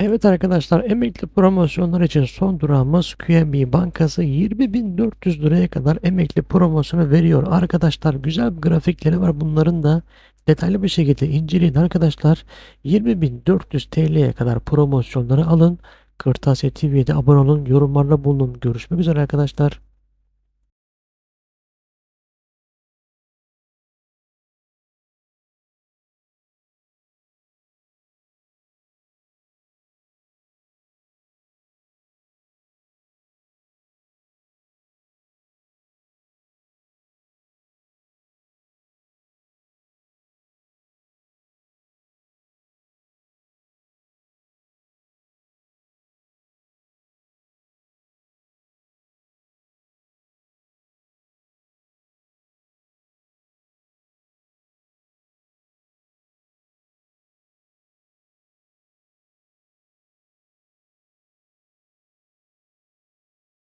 Evet arkadaşlar emekli promosyonlar için son durağımız QNB Bankası 20.400 liraya kadar emekli promosyonu veriyor. Arkadaşlar güzel bir grafikleri var bunların da detaylı bir şekilde inceleyin arkadaşlar. 20.400 TL'ye kadar promosyonları alın. Kırtasiye TV'de abone olun, yorumlarla bulunun. Görüşmek üzere arkadaşlar.